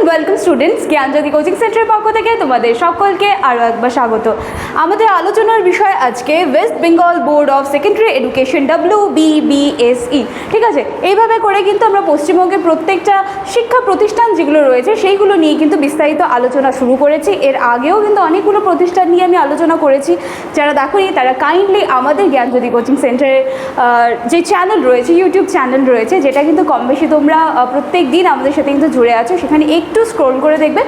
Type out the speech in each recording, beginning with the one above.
And welcome students Gyanjyoti coaching সেন্টারের পক্ষ থেকে তোমাদের সকলকে আরও একবার স্বাগত। আমাদের আলোচনার বিষয় আজকে West Bengal board of secondary education W BBSE ঠিক আছে? এইভাবে করে কিন্তু আমরা পশ্চিমবঙ্গের প্রত্যেকটা শিক্ষা প্রতিষ্ঠান যেগুলো রয়েছে, সেইগুলো নিয়ে কিন্তু বিস্তারিত আলোচনা শুরু করেছি। এর আগেও কিন্তু অনেকগুলো প্রতিষ্ঠান নিয়ে আমি আলোচনা করেছি। যারা দেখোনি, তারা কাইন্ডলি আমাদের জ্ঞানজ্যোতি কোচিং সেন্টারের যে চ্যানেল রয়েছে ইউটিউব চ্যানেল রয়েছে, যেটা কিন্তু কম বেশি তোমরা প্রত্যেক দিন আমাদের সাথে কিন্তু জুড়ে আছো। সেখানে একটু স্ক্রোল করে দেখবে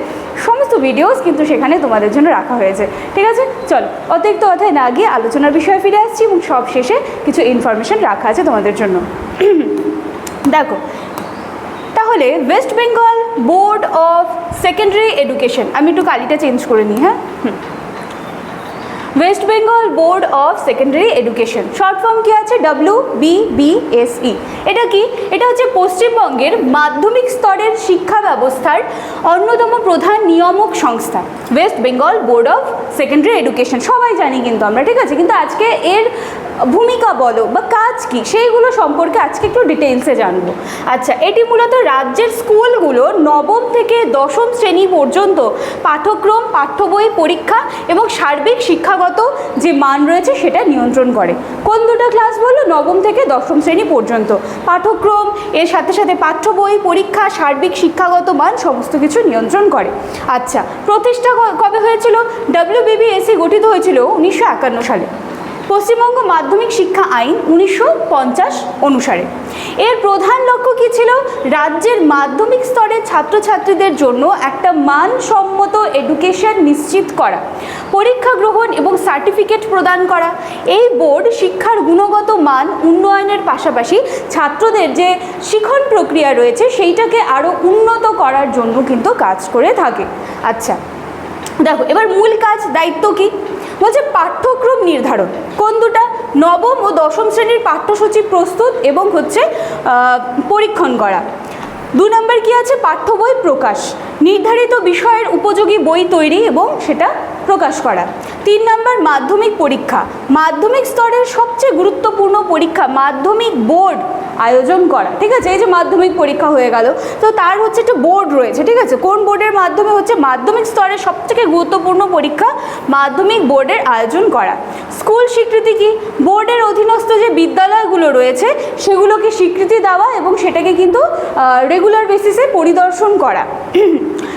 সমস্ত ভিডিওস কিন্তু সেখানে তোমাদের জন্য রাখা হয়েছে। ঠিক আছে? চলো, অতিরিক্ত কথায় না গিয়ে আলোচনার বিষয়ে ফিরে আসছি এবং সব শেষে কিছু ইনফরমেশান রাখা আছে তোমাদের জন্য। দেখো, তাহলে West Bengal board of secondary education আমি একটু কালিটা চেঞ্জ করে নিই হ্যাঁ। West Bengal board of secondary education short form কি আছে? ডাব্লিউ বিবিএসই এটা কি? এটা হচ্ছে পশ্চিমবঙ্গের মাধ্যমিক স্তরের শিক্ষা ব্যবস্থার অন্যতম প্রধান নিয়ামক সংস্থা West Bengal board of secondary education সবাই জানি কিন্তু আমরা, ঠিক আছে? কিন্তু আজকে এর ভূমিকা বলো বা কাজ কি? সেইগুলো সম্পর্কে আজকে একটু ডিটেলসে জানব। আচ্ছা এটি মূলত রাজ্যের স্কুলগুলো নবম থেকে দশম শ্রেণি পর্যন্ত পাঠ্যক্রম পাঠ্য বই পরীক্ষা এবং সার্বিক শিক্ষাগত যে মান রয়েছে সেটা নিয়ন্ত্রণ করে। কোন দুটো ক্লাস বলল? নবম থেকে দশম শ্রেণি পর্যন্ত। পাঠ্যক্রম, এর সাথে সাথে পাঠ্য বই, পরীক্ষা, সার্বিক, শিক্ষাগত মান সমস্ত কিছু নিয়ন্ত্রণ করে। আচ্ছা প্রতিষ্ঠা কবে হয়েছিল? ডাব্লিউবিবিএসি গঠিত হয়েছিল উনিশশো একান্ন সালে। পশ্চিমবঙ্গ মাধ্যমিক শিক্ষা আইন উনিশশো পঞ্চাশ অনুসারে। এর প্রধান লক্ষ্য কী ছিল? রাজ্যের মাধ্যমিক স্তরের ছাত্রছাত্রীদের জন্য একটা মানসম্মত এডুকেশন নিশ্চিত করা, পরীক্ষা গ্রহণ এবং সার্টিফিকেট প্রদান করা। এই বোর্ড শিক্ষার গুণগত মান উন্নয়নের পাশাপাশি ছাত্রদের যে শিখন প্রক্রিয়া রয়েছে, সেইটাকে আরও উন্নত করার জন্য কিন্তু কাজ করে থাকে। আচ্ছা দেখো, এবার মূল কাজ দায়িত্ব কি? বলছে পাঠ্যক্রম নির্ধারণ। কোন দুটা? নবম ও দশম শ্রেণির পাঠ্যসূচি প্রস্তুত এবং হচ্ছে পরীক্ষণ করা। দু নম্বর কি আছে? পাঠ্য বই প্রকাশ। নির্ধারিত বিষয়ের উপযোগী বই তৈরি এবং সেটা প্রকাশ করা। তিন নম্বর, মাধ্যমিক পরীক্ষা। মাধ্যমিক স্তরের সবচেয়ে গুরুত্বপূর্ণ পরীক্ষা মাধ্যমিক বোর্ড আয়োজন করা। ঠিক আছে? এই যে মাধ্যমিক পরীক্ষা হয়ে গেল, তো তার হচ্ছে একটা বোর্ড রয়েছে, ঠিক আছে? কোন বোর্ডের মাধ্যমে হচ্ছে মাধ্যমিক স্তরের সবথেকে গুরুত্বপূর্ণ পরীক্ষা মাধ্যমিক বোর্ডের আয়োজন করা? স্কুল স্বীকৃতি কি? বোর্ডের অধীনস্থ যে বিদ্যালয়গুলো রয়েছে, সেগুলোকে স্বীকৃতি দেওয়া এবং সেটাকে কিন্তু রেগুলার বেসিসে পরিদর্শন করা।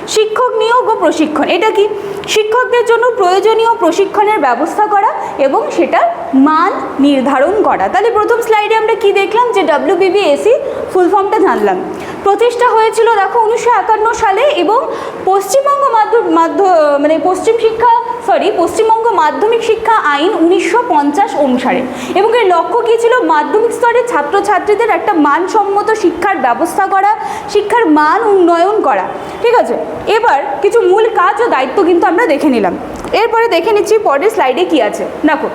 শিক্ষক নিয়োগ ও প্রশিক্ষণ। এটা কি? শিক্ষকদের জন্য প্রয়োজনীয় প্রশিক্ষণের ব্যবস্থা করা এবং সেটার মান নির্ধারণ করা। তাহলে প্রথম স্লাইডে আমরা কি দেখলাম? যে ডাব্লিউবিবিএসি ফুল ফর্মটা জানলাম। প্রতিষ্ঠা হয়েছিল, দেখো, উনিশশো একান্ন সালে এবং পশ্চিমবঙ্গ মাধ্যম মাধ্য মানে পশ্চিম শিক্ষা সরি, পশ্চিমবঙ্গ মাধ্যমিক শিক্ষা আইন উনিশশো পঞ্চাশ অনুসারে। এবং এর লক্ষ্য কী ছিল? মাধ্যমিক স্তরে ছাত্রছাত্রীদের একটা মানসম্মত শিক্ষার ব্যবস্থা করা, শিক্ষার মান উন্নয়ন করা। ঠিক আছে? এবার কিছু মূল কাজ ও দায়িত্ব কিন্তু আমরা দেখে নিলাম। এরপরে দেখে নিচ্ছি পরের স্লাইডে কি আছে। দেখো।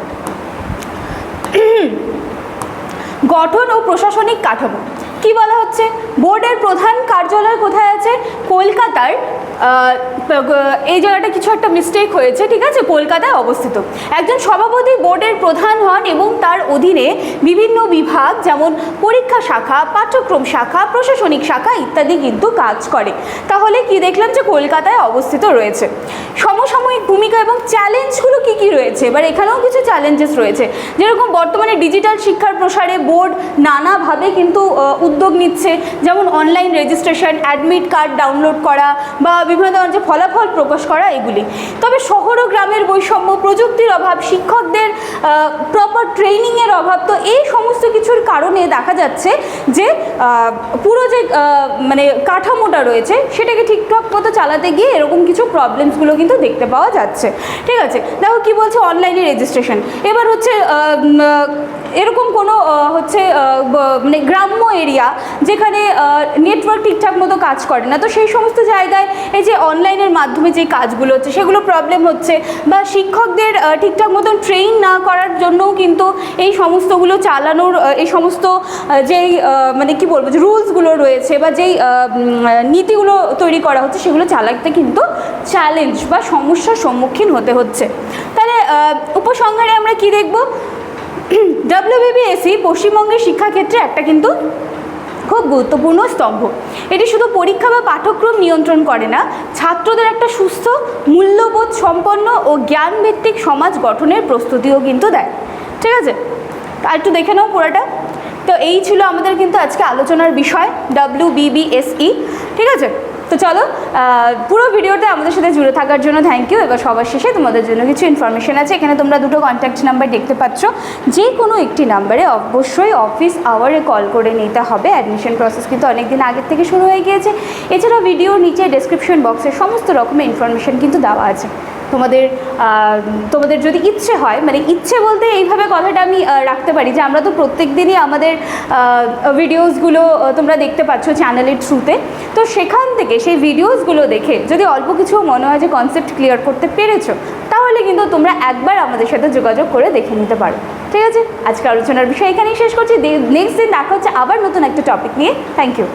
গঠন ও প্রশাসনিক কাঠামো। কি বলা হচ্ছে? বোর্ডের প্রধান কার্যালয় কোথায় আছে? কলকাতার এই জায়গাটা কিছু একটা মিস্টেক হয়েছে, ঠিক আছে? কলকাতায় অবস্থিত। একজন সভাপতি বোর্ডের প্রধান হন এবং তার অধীনে বিভিন্ন বিভাগ, যেমন পরীক্ষা শাখা, পাঠ্যক্রম শাখা, প্রশাসনিক শাখা ইত্যাদি কিন্তু কাজ করে। তাহলে কি দেখলাম যে কলকাতায় অবস্থিত রয়েছে? সমসাময়িক ভূমিকা এবং চ্যালেঞ্জগুলো কি কি রয়েছে? এবার এখানেও কিছু চ্যালেঞ্জেস রয়েছে। যেরকম বর্তমানে ডিজিটাল শিক্ষার প্রসারে বোর্ড নানাভাবে কিন্তু উদ্যোগ নিচ্ছে। যেমন online registration admit card download করা বা বিভিন্ন ধরনের যে ফলাফল প্রকাশ করা, এগুলি। তবে শহর ও গ্রামের বৈষম্য প্রযুক্তির অভাব শিক্ষকদের প্রপার ট্রেনিংয়ের অভাব। তো এই সমস্ত কিছুর কারণে দেখা যাচ্ছে যে পুরো যে মানে কাঠামোটা রয়েছে, সেটাকে ঠিকঠাক মতো চালাতে গিয়ে এরকম কিছু প্রবলেমসগুলো কিন্তু দেখতে পাওয়া যাচ্ছে। ঠিক আছে? দেখো কি বলছে অনলাইনে রেজিস্ট্রেশন এবার হচ্ছে এরকম কোনো হচ্ছে মানে গ্রাম্য এরিয়া যেখানে নেটওয়ার্ক ঠিকঠাক মতো কাজ করে না, তো সেই সমস্ত জায়গায় এই যে অনলাইনের মাধ্যমে যে কাজগুলো হচ্ছে, সেগুলো প্রবলেম হচ্ছে বা শিক্ষকদের ঠিকঠাক মতন ট্রেন না করার জন্যও কিন্তু এই সমস্তগুলো চালানোর এই সমস্ত যেই মানে কি বলব, যে রুলসগুলো রয়েছে বা যেই নীতিগুলো তৈরি করা হচ্ছে, সেগুলো চালাতে কিন্তু চ্যালেঞ্জ বা সমস্যার সম্মুখীন হতে হচ্ছে। তাহলে উপসংহারে আমরা কি দেখব? ডাব্লিউবিবিএসি পশ্চিমবঙ্গের শিক্ষাক্ষেত্রে একটা কিন্তু খুব গুরুত্বপূর্ণ স্তম্ভ। এটি শুধু পরীক্ষা বা পাঠ্যক্রম নিয়ন্ত্রণ করে না, ছাত্রদের একটা সুস্থ, মূল্যবোধ, সম্পন্ন ও জ্ঞানভিত্তিক সমাজ গঠনের প্রস্তুতিও কিন্তু দেয়। ঠিক আছে? আর একটু দেখে নাও পুরোটা। তো এই ছিল আমাদের কিন্তু আজকে আলোচনার বিষয় ডাব্লিউ বিবিএসই E, ঠিক আছে? তো চলো পুরো ভিডিওতে আমাদের সাথে জুড়ে থাকার জন্য থ্যাংক ইউ এবার সবার শেষে তোমাদের জন্য কিছু ইনফরমেশন আছে। এখানে তোমরা দুটো কন্ট্যাক্ট নাম্বার দেখতে পাচ্ছ। যে কোনো একটি নাম্বারে অবশ্যই অফিস আওয়ারে কল করে নিতে হবে। অ্যাডমিশন প্রসেস কিন্তু অনেক দিন আগের থেকে শুরু হয়ে গিয়েছে। এছাড়া ভিডিও নিচে ডেসক্রিপশন বক্সে সমস্ত রকমের ইনফরমেশন কিন্তু দেওয়া আছে। তোমাদের তোমাদের যদি ইচ্ছে হয় মানে ইচ্ছে বলতে এইভাবে কথাটা আমি রাখতে পারি যে আমরা তো প্রত্যেক দিনই আমাদের ভিডিওসগুলো তোমরা দেখতে পাচ্ছ চ্যানেলের থ্রুতে তো সেখান থেকে সেই ভিডিওসগুলো দেখে যদি অল্প কিছু মনে হয় যে কনসেপ্ট ক্লিয়ার করতে পেরেছ, তাহলে কিন্তু তোমরা একবার আমাদের সাথে যোগাযোগ করে দেখে নিতে পারো। ঠিক আছে? আজকে আলোচনার বিষয় এখানেই শেষ করছি। নেক্সট দিন দেখা হচ্ছে আবার নতুন একটা টপিক নিয়ে। Thank you